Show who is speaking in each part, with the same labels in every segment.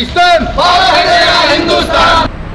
Speaker 1: पाकिस्तान.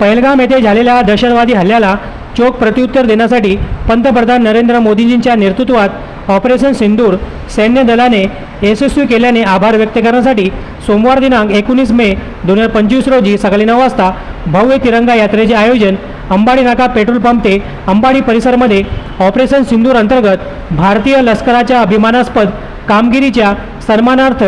Speaker 2: पहलगाम येथे झालेल्या दहशतवादी हल्ल्याला चोख प्रत्युत्तर देण्यासाठी पंतप्रधान नरेंद्र मोदींजींच्या नेतृत्वात ऑपरेशन सिंदूर सैन्य दलाने यशस्वी केल्याने आभार व्यक्त करण्यासाठी सोमवार दिनांक एकोणीस मे दोन हजार पंचवीस रोजी सकाळी नऊ वाजता भव्य तिरंगा यात्रेचे आयोजन अंबाडी नाका पेट्रोल पंप ते अंबाडी परिसरमध्ये ऑपरेशन सिंदूर अंतर्गत भारतीय लष्कराच्या अभिमानास्पद कामगिरीच्या सन्मानार्थ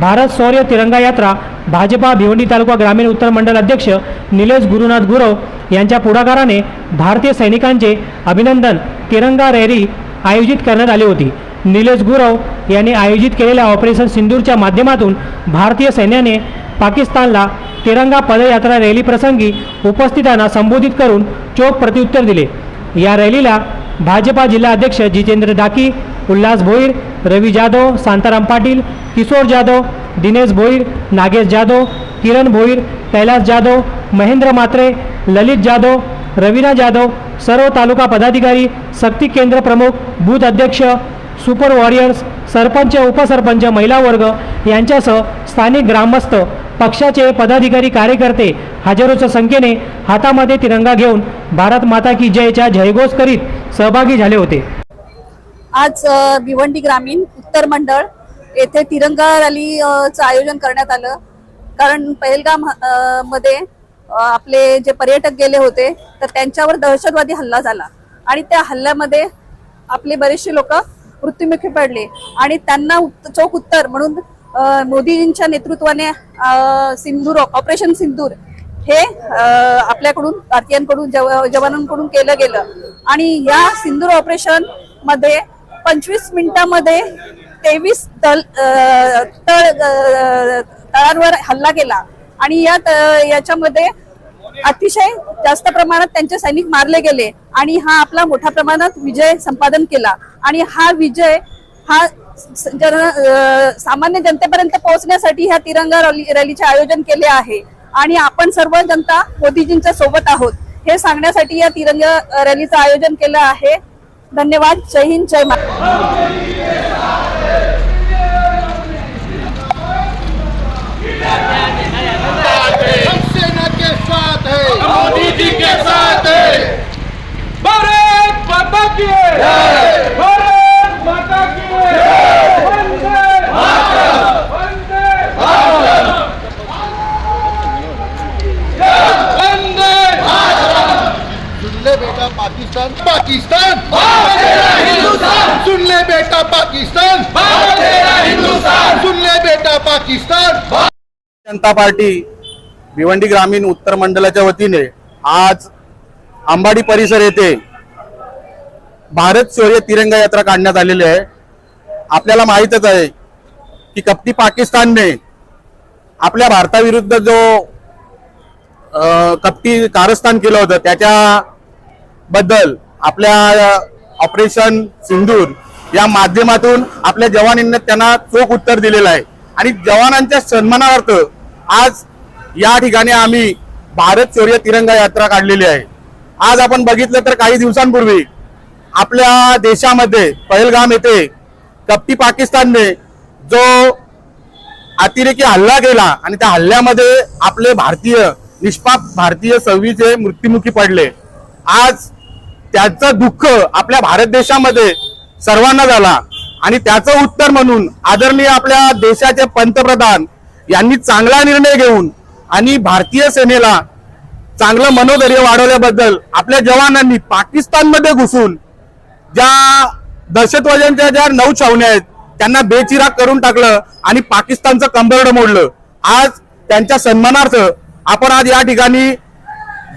Speaker 2: भारत शौर्य तिरंगा यात्रा भाजपा भिवंडी तालुका ग्रामीण उत्तर मंडल अध्यक्ष निलेश गुरुनाथ गुरव यांच्या पुढाकाराने भारतीय सैनिकांचे अभिनंदन तिरंगा रॅली आयोजित करण्यात आली होती. निलेश गुरव यांनी आयोजित केलेल्या ऑपरेशन सिंदूरच्या माध्यमातून भारतीय सैन्याने पाकिस्तानला तिरंगा पदयात्रा रॅली प्रसंगी उपस्थितांना संबोधित करून चोख प्रत्युत्तर दिले. या रॅलीला भाजपा जिल्हा अध्यक्ष जितेंद्र डाकी उल्हास भोईर रवी जाधव शांताराम पाटील किशोर जाधव दिनेश भोईर नागेश जाधव किरण भोईर कैलास जाधव महेंद्र मात्रे ललित जाधव रवीना जाधव सर्व तालुका पदाधिकारी शक्ती केंद्र प्रमुख बूथ अध्यक्ष सुपर वॉरियर्स सरपंच उपसरपंच महिला वर्ग यांच्यासह स्थानिक ग्रामस्थ पक्षाचे पदाधिकारी कार्यकर्ते हजारोच्या संख्येने हातामध्ये तिरंगा घेऊन भारत माता की जयच्या जयघोष करीत सहभागी झाले होते.
Speaker 3: आज भिवंडी ग्रामीण उत्तर मंडळ येथे तिरंगा रॅली आयोजन करण्यात आलं. कारण पहलगाममध्ये आपले जे पर्यटक गेले होते तर त्यांच्यावर दहशतवादी हल्ला झाला. आणि त्या हल्ल्यामध्ये आपले बरेचसे लोक मृत्युमुखी पडले. आणि त्यांना चौक उत्तर म्हणून मोदीजींच्या नेतृत्वाने सिंदूर ऑपरेशन सिंदूर हे आपल्याकडून भारतीयांकडून जवानांकडून केलं गेलं. आणि या सिंदूर ऑपरेशनमध्ये पंचवीस मिनिटांमध्ये तेवीस तळ तळ तळांवर हल्ला केला. आणि या त- याच्यामध्ये अतिशय जास्त प्रमाणात त्यांचे सैनिक मारले गेले. आणि हा आपला मोठ्या प्रमाणात विजय संपादन केला. आणि हा विजय हा जन सामान्य जनतेपर्यंत पोहोचण्यासाठी ह्या तिरंगा रॅलीचे आयोजन केले आहे. आणि आपण सर्व जनता मोदीजींच्या सोबत आहोत. हे सांगण्यासाठी या तिरंगा रॅलीचं आयोजन केलं आहे. धन्यवाद. जय हिंद जय महाराष्ट्र
Speaker 1: सेना के साथ है
Speaker 4: मोदी जी के साथ है। भारत माता की भारत माता की वंदे वंदे वंदे
Speaker 1: सुन ले बेटा पाकिस्तान पाकिस्तान
Speaker 4: हिंदुस्तान
Speaker 1: सुन ले बेटा पाकिस्तान
Speaker 4: हिंदुस्तान
Speaker 1: सुन ले बेटा पाकिस्तान
Speaker 5: जनता पार्टी भिवंडी ग्रामीण उत्तर मंडळाच्या वतीने आज अंबाडी परिसर येथे भारत शौर्य तिरंगा यात्रा काढण्यात आलेली आहे. आपल्याला माहीतच आहे की कपटी पाकिस्तानने आपल्या भारताविरुद्ध जो कप्ती कपटी कारस्थान केलं होतं त्याच्या बद्दल आपल्या ऑपरेशन सिंदूर या माध्यमातून आपल्या जवानांना त्यांना चोख उत्तर दिलेलं आहे. आणि जवानांच्या सन्मानार्थ आज या ठिकाणी आम्ही भारत शौर्य तिरंगा यात्रा काढलेली आहे. आज आपण बघितलं तर काही दिवसांपूर्वी आपल्या देशामध्ये पहलगाम येथे कप्ती पाकिस्तानने जो अतिरेकी हल्ला केला आणि त्या हल्ल्यामध्ये आपले भारतीय निष्पाप भारतीय सव्वीचे मृत्युमुखी पडले. आज त्याचं दुःख आपल्या भारत देशामध्ये सर्वांना झाला. आणि त्याचं उत्तर म्हणून आदरणीय आपल्या देशाचे पंतप्रधान यांनी चांगला निर्णय घेऊन आणि भारतीय सेनेला चांगलं मनोधैर्य वाढवल्याबद्दल आपल्या जवानांनी पाकिस्तानमध्ये घुसून ज्या दहशतवाद्यांच्या ज्या नऊ छावण्या आहेत त्यांना बेचिराग करून टाकलं आणि पाकिस्तानचं कंबरड मोडलं. आज त्यांच्या सन्मानार्थ आपण आज या ठिकाणी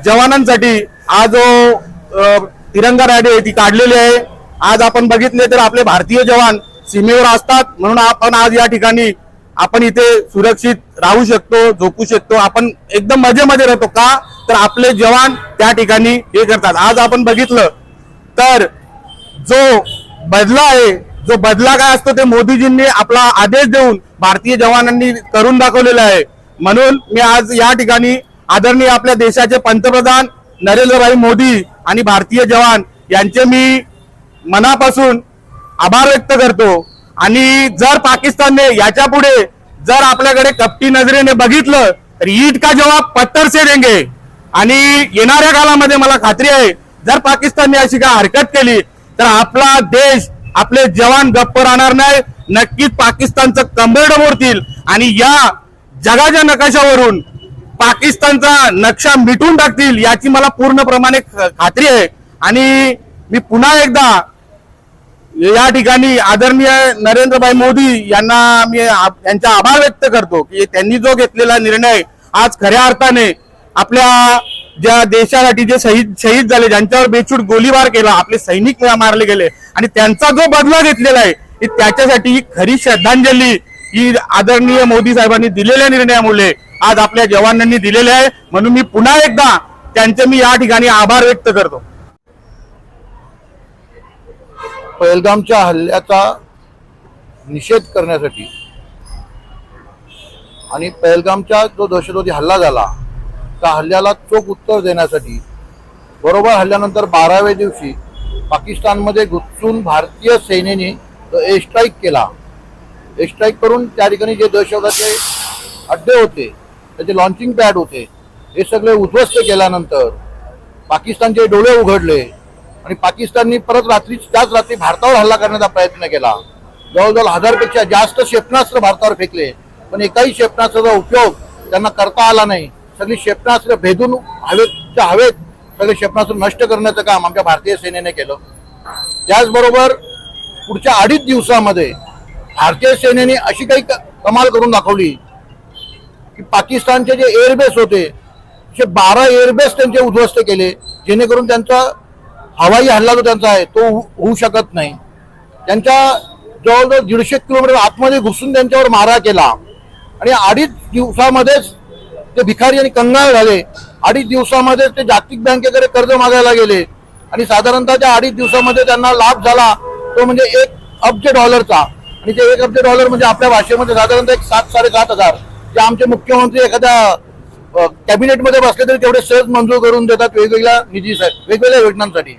Speaker 5: जवानांसाठी आज जो तिरंगा रॅली आहे ती काढलेली आहे. आज आपण बघितले तर आपले भारतीय जवान सीमेवर असतात. म्हणून आपण आज या ठिकाणी आपण इथे सुरक्षित राहू शकतो झोपू शकतो. आपण एकदम मजेमध्ये राहतो का? तर आपले जवान त्या ठिकाणी हे करतात. आज आपण बघितलं तर जो बदला आहे जो बदला काय असतो ते मोदीजींनी आपला आदेश देऊन भारतीय जवानांनी करून दाखवलेला आहे. म्हणून मी आज या ठिकाणी आदरणीय आपल्या देशाचे पंतप्रधान नरेंद्रभाई मोदी आणि भारतीय जवान यांचे मी मनापासून आभार व्यक्त करतो. आणि जर पाकिस्तानने याच्यापुढे जर आपल्याकडे कपटी नजरेने बघितलं तर ईद का जवाब पत्थर से देंगे. आणि येणाऱ्या काळामध्ये मला खात्री आहे जर पाकिस्तानने अशी काय हरकत केली तर आपला देश आपले जवान गप्प राहणार नाही. नक्कीच पाकिस्तानचं कंबरड मोडतील. आणि या जगाच्या नकाशावरून पाकिस्तानचा नक्षा मिटून टाकतील याची मला पूर्णप्रमाणे खात्री आहे. आणि मी पुन्हा एकदा या ठिकाणी आदरणीय नरेंद्रभाई मोदी यांना मी यांचा आभार व्यक्त करतो की त्यांनी जो घेतलेला निर्णय आज खऱ्या अर्थाने आपल्या ज्या देशासाठी जे शहीद शहीद झाले ज्यांच्यावर बेछूट गोळीबार केला आपले सैनिक मारले गेले आणि त्यांचा जो बदला घेतलेला आहे त्याच्यासाठी ही खरी श्रद्धांजली ही आदरणीय मोदी साहेबांनी दिलेल्या निर्णयामुळे आज आपल्या जवानांनी दिलेले आहे. म्हणून मी पुन्हा एकदा त्यांचे मी या ठिकाणी आभार व्यक्त करतो.
Speaker 1: पहलगामच्या हल्ल्याचा निषेध करण्यासाठी आणि पहलगामचा जो दहशतवादी हल्ला झाला त्या हल्ल्याला चोख उत्तर देण्यासाठी बरोबर हल्ल्यानंतर बाराव्या दिवशी पाकिस्तानमध्ये घुसून भारतीय सेनेने एअर स्ट्राईक केला एअर स्ट्राईक करून त्या ठिकाणी जे दहशतवादाचे अड्डे होते त्याचे लॉन्चिंग पॅड होते हे सगळे उद्ध्वस्त केल्यानंतर पाकिस्तानचे डोळे उघडले. आणि पाकिस्ताननी परत रात्री त्याच रात्री भारतावर हल्ला करण्याचा प्रयत्न केला. जवळजवळ हजारपेक्षा जास्त क्षेपणास्त्र भारतावर फेकले. पण एकाही क्षेपणास्त्राचा उपयोग त्यांना करता आला नाही. सगळी क्षेपणास्त्र भेदून हवेच्या हवेत सगळे क्षेपणास्त्र नष्ट करण्याचं काम आमच्या भारतीय सेनेने केलं. त्याचबरोबर पुढच्या अडीच दिवसामध्ये भारतीय सेनेने अशी काही कमाल करून दाखवली की पाकिस्तानचे जे एअरबेस होते असे बारा एअरबेस त्यांचे उद्ध्वस्त केले जेणेकरून त्यांचा हवाई हल्ला जो त्यांचा आहे तो होऊ- शकत नाही. त्यांच्या जवळजवळ दीडशे किलोमीटर आतमध्ये घुसून त्यांच्यावर मारा केला. आणि अडीच दिवसामध्येच ते भिकारी आणि कंगाळ झाले. अडीच दिवसामध्ये ते जागतिक बँकेकडे कर्ज मागायला गेले. आणि साधारणतः त्या अडीच दिवसामध्ये त्यांना लाभ झाला तो म्हणजे एक अब्ज डॉलरचा. आणि ते एक अब्ज डॉलर म्हणजे आपल्या भाषेमध्ये साधारणतः एक सात साडेसात हजार. जे आमचे मुख्यमंत्री एखाद्या कॅबिनेटमध्ये बसले तरी तेवढे सहज मंजूर करून देतात वेगवेगळ्या निधीसाठी वेगवेगळ्या योजनांसाठी.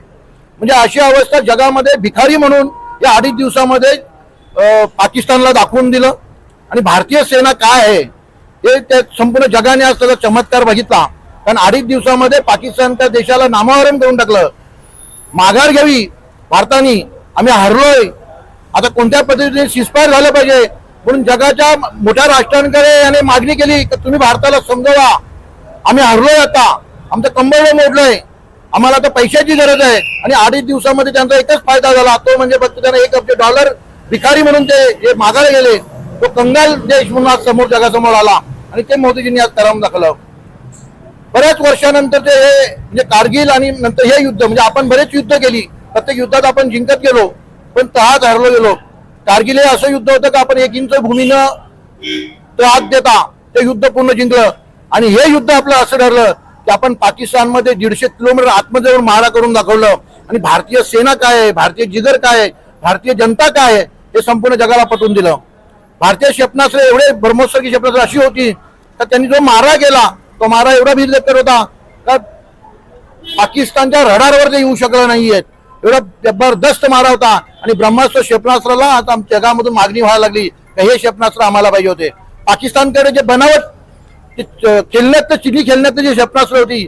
Speaker 1: म्हणजे अशी अवस्था जगामध्ये भिकारी म्हणून या अडीच दिवसामध्ये पाकिस्तानला दाखवून दिलं. आणि भारतीय सेना काय आहे हे त्या संपूर्ण जगाने आज त्याचा चमत्कार बघितला. कारण अडीच दिवसामध्ये पाकिस्तान त्या देशाला नामावरण करून टाकलं. माघार घ्यावी भारताने. आम्ही हरलोय. आता कोणत्या पद्धतीने सिस्पायर झालं पाहिजे? म्हणून जगाच्या मोठ्या राष्ट्रांकडे याने मागणी केली की तुम्ही भारताला समजवा. आम्ही हरलोय आता. आमचं कंबळ मोडलंय. आम्हाला आता पैशाची गरज आहे. आणि अडीच दिवसामध्ये त्यांचा एकच फायदा झाला. तो म्हणजे फक्त त्यांना एक अब्ज डॉलर भिकारी म्हणून ते जे मागायला गेले तो कंगाल देश म्हणून आज समोर जगासमोर आला. आणि ते मोदीजींनी आज करावून दाखवलं. बऱ्याच वर्षानंतर ते हे म्हणजे कारगिल आणि नंतर हे युद्ध म्हणजे आपण बरेच युद्ध केली. प्रत्येक युद्धात आपण जिंकत गेलो पण तहाच हरलो गेलो. कारगिल हे असं युद्ध होतं का आपण एक इंच भूमीनं तो देता ते युद्ध पूर्ण जिंकलं. आणि हे युद्ध आपलं असं ठरलं की आपण पाकिस्तानमध्ये दीडशे किलोमीटर आतमध्ये जाऊन मारा करून दाखवलं. आणि भारतीय सेना काय आहे? भारतीय जिगर काय आहे? भारतीय जनता काय आहे? हे संपूर्ण जगाला पटवून दिलं. भारतीय क्षेपणास्त्र एवढे ब्रह्मोत्सर्गी क्षेपणास्त्र अशी होती तर त्यांनी जो मारा केला तो मारा एवढा भीरदेकर होता का पाकिस्तानच्या रडारवर ते येऊ शकलं नाहीयेत एवढा जबरदस्त मारा होता. आणि ब्रह्मास्त्र क्षेपणास्त्राला आता जगामधून मागणी व्हायला लागली हे क्षेपणास्त्र आम्हाला पाहिजे होते. पाकिस्तानकडे जे बनावट ते च- खेळण्यात चिनी खेळण्यात जी क्षेपणास्त्र होती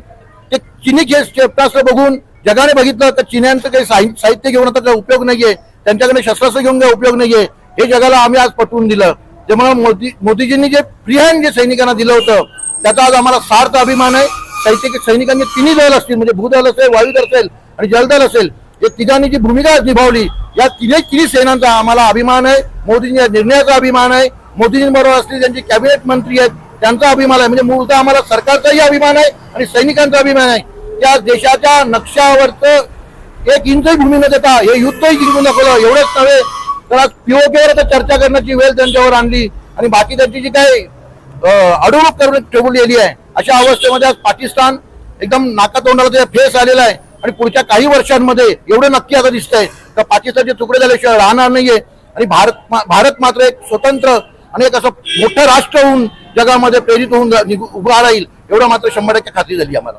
Speaker 1: ते चिनी खे- क्षेपणास्त्र बघून जगाने बघितलं तर चिन्यांचं काही साहित्य घेऊन आता काही उपयोग नाहीये. त्यांच्याकडे शस्त्रास्त्र घेऊन काही उपयोग नाहीये. हे जगाला आम्ही आज पटवून दिलं. त्यामुळे मोदी मोदीजींनी जे प्रियान जे सैनिकांना दिलं होतं त्याचा आज आम्हाला सार्थ अभिमान आहे. सैनिक सैनिकांनी तिन्ही दल असतील म्हणजे भूदल असेल वायुदल असेल आणि जलदल असेल या तिघांनी जी भूमिका निभावली या तिन्ही तिन्ही सेनांचा आम्हाला अभिमान आहे. मोदींच्या निर्णयाचा अभिमान आहे. मोदीजींबरोबर असलेले त्यांचे कॅबिनेट मंत्री आहेत. त्यांचा अभिमान आहे. म्हणजे मूळतः आम्हाला सरकारचाही अभिमान आहे आणि सैनिकांचा अभिमान आहे. त्या देशाच्या नक्षावरचं एक इंचही भूमी न देता हे युद्धही जिंकून दाखवलं एवढंच नव्हे तर आज पीओकेवर आता चर्चा करण्याची वेळ त्यांच्यावर आणली. आणि बाकी त्यांची जी काही अं, अडवणूक करून ठेवलेली आहे अशा अवस्थेमध्ये आज पाकिस्तान एकदम नाकातोंडाला त्याचा फेस आलेला आहे. आणि पुढच्या काही वर्षांमध्ये एवढं नक्की आता दिसतंय. का पाकिस्तानचे तुकडे झाल्याशिवाय राहणार नाहीये. आणि भारत मा- भारत मात्र एक स्वतंत्र आणि एक असं मोठं राष्ट्र होऊन जगामध्ये प्रेरित होऊन उभा राहील एवढं मात्र शंभर टक्के खात्री झाली आम्हाला.